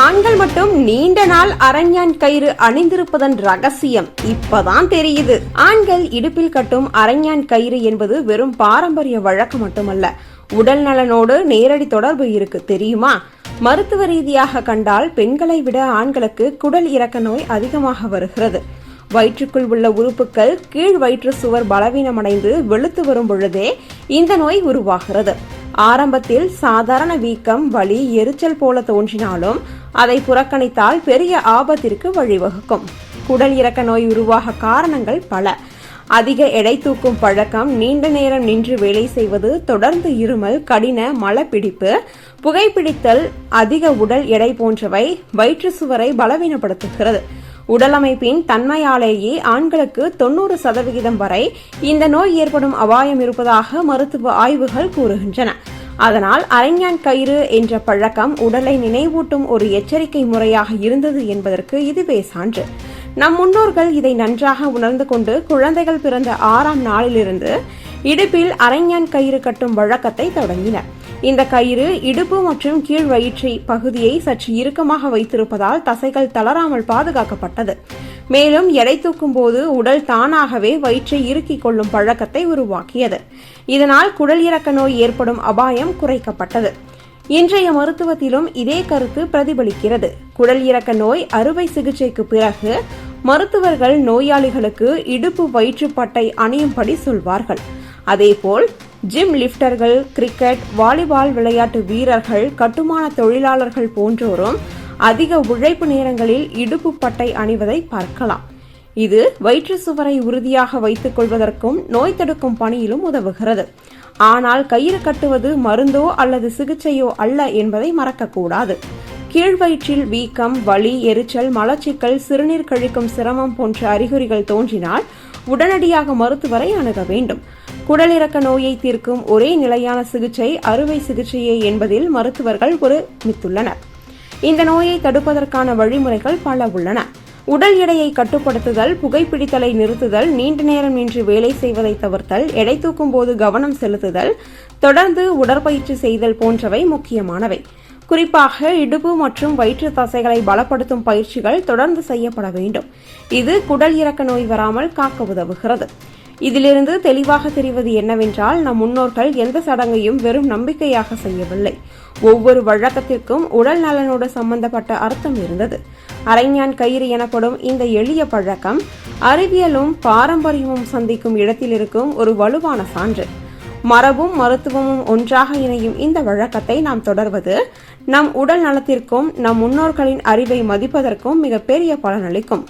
ஆண்கள் மட்டும் நீண்ட நாள் அரஞ்ஞான் கயிறு அணிந்திருப்பதன் ரகசியம் இப்பதான் தெரியுது. ஆண்கள் இடுப்பில் கட்டும் அரஞ்ஞான் கயிறு என்பது வெறும் பாரம்பரிய வழக்கம் மட்டுமல்ல. உடல் நலனோடு நேரடி தொடர்பு இருக்கு தெரியுமா? மருத்துவ ரீதியாக கண்டால் பெண்களை விட ஆண்களுக்கு குடல் இறக்க நோய் அதிகமாக வருகிறது. வயிற்றுக்குள் உள்ள உறுப்புகள் கீழ் வயிற்று சுவர் பலவீனமடைந்து வெளுத்து வரும் பொழுதே இந்த நோய் உருவாகிறது. ஆரம்பத்தில் சாதாரண வீக்கம் வலி எரிச்சல் போல தோன்றினாலும் அதை புறக்கணித்தால் பெரிய ஆபத்திற்கு வழிவகுக்கும். குடல் இறக்க நோய் உருவாக காரணங்கள் பல. அதிக எடை தூக்கும் பழக்கம் நீண்ட நேரம் நின்று வேலை செய்வது தொடர்ந்து இருமல் கடின மலப்பிடிப்பு புகைப்பிடித்தல் அதிக உடல் எடை போன்றவை வயிற்று சுவரை பலவீனப்படுத்துகிறது. உடலமைப்பின் தன்மையாலேயே ஆண்களுக்கு தொண்ணூறு சதவிகிதம் வரை இந்த நோய் ஏற்படும் அபாயம் இருப்பதாக மருத்துவ ஆய்வுகள் கூறுகின்றன. அதனால் அரைஞான் கயிறு என்ற பழக்கம் உடலை நினைவூட்டும் ஒரு எச்சரிக்கை முறையாக இருந்தது என்பதற்கு இதுவே சான்று. நம் முன்னோர்கள் இதை நன்றாக உணர்ந்து கொண்டு குழந்தைகள் பிறந்த ஆறாம் நாளிலிருந்து இடுப்பில் அரைஞான் கயிறு கட்டும் வழக்கத்தை தொடங்கினர். இந்த கயிறு இடுப்பு மற்றும் கீழ் வயிற்றை பகுதியை சற்று இறுக்கமாக வைத்திருப்பதால் தசைகள் தளராமல் பாதுகாக்கப்பட்டது. மேலும் எடை தூக்கும் போது உடல் தானாகவே வயிற்றை இறுக்கிக் கொள்ளும் பழக்கத்தை உருவாக்கியது. இதனால் குடல் இறக்க நோய் ஏற்படும் அபாயம் குறைக்கப்பட்டது. இன்றைய மருத்துவத்திலும் இதே கருத்து பிரதிபலிக்கிறது. குடல் இறக்க நோய் அறுவை சிகிச்சைக்கு பிறகு மருத்துவர்கள் நோயாளிகளுக்கு இடுப்பு வயிற்றுப்பட்டை அணியும்படி சொல்வார்கள். அதேபோல் ஜிம் லிப்டர்கள் கிரிக்கெட் வாலிபால் விளையாட்டு வீரர்கள் கட்டுமான தொழிலாளர்கள் போன்றோரும் அதிக உழைப்பு நேரங்களில் இடுப்பு பட்டை அணிவதை பார்க்கலாம். இது வயிற்று சுவரை உறுதியாக வைத்துக் கொள்வதற்கும் நோய் தடுக்கும் பணியிலும் உதவுகிறது. ஆனால் கயிறு கட்டுவது மருந்தோ அல்லது சிகிச்சையோ அல்ல என்பதை மறக்கக்கூடாது. கீழ்வயிற்றில் வீக்கம் வலி எரிச்சல் மலச்சிக்கல் சிறுநீர் கழிக்கும் சிரமம் போன்ற அறிகுறிகள் தோன்றினால் உடனடியாக மருத்துவரை அணுக வேண்டும். குடலிறக்க நோயை தீர்க்கும் ஒரே நிலையான சிகிச்சை அறுவை சிகிச்சையே என்பதில் மருத்துவர்கள் ஒரு மித்துள்ளனர் இந்த நோயை தடுப்பதற்கான வழிமுறைகள் பல உள்ளன. உடல் எடையை கட்டுப்படுத்துதல் புகைப்பிடித்தலை நிறுத்துதல் நீண்ட நேரம் நின்று வேலை செய்வதை தவிர்த்தல் எடை தூக்கும் போது கவனம் செலுத்துதல் தொடர்ந்து உடற்பயிற்சி செய்தல் போன்றவை முக்கியமானவை. குறிப்பாக இடுப்பு மற்றும் வயிற்று தசைகளை பலப்படுத்தும் பயிற்சிகள் தொடர்ந்து செய்யப்பட வேண்டும். இது குடல் இறக்க நோய் வராமல் காக்க உதவுகிறது. இதிலிருந்து தெளிவாக தெரிவது என்னவென்றால் நம் முன்னோர்கள் எந்த சடங்கையும் வெறும் நம்பிக்கையாக செய்யவில்லை. ஒவ்வொரு வழக்கத்திற்கும் உடல் நலனோடு சம்பந்தப்பட்ட அர்த்தம் இருந்தது. அரைஞான் கயிறு எனப்படும் இந்த எளிய பழக்கம் அறிவியலும் பாரம்பரியமும் சந்திக்கும் இடத்தில் இருக்கும் ஒரு வலுவான சான்று. மரபும் மருத்துவமும் ஒன்றாக இணையும் இந்த வழக்கத்தை நாம் தொடர்வது நம் உடல் நலத்திற்கும் நம் முன்னோர்களின் அறிவை மதிப்பதற்கும் மிகப்பெரிய பலனளிக்கும்.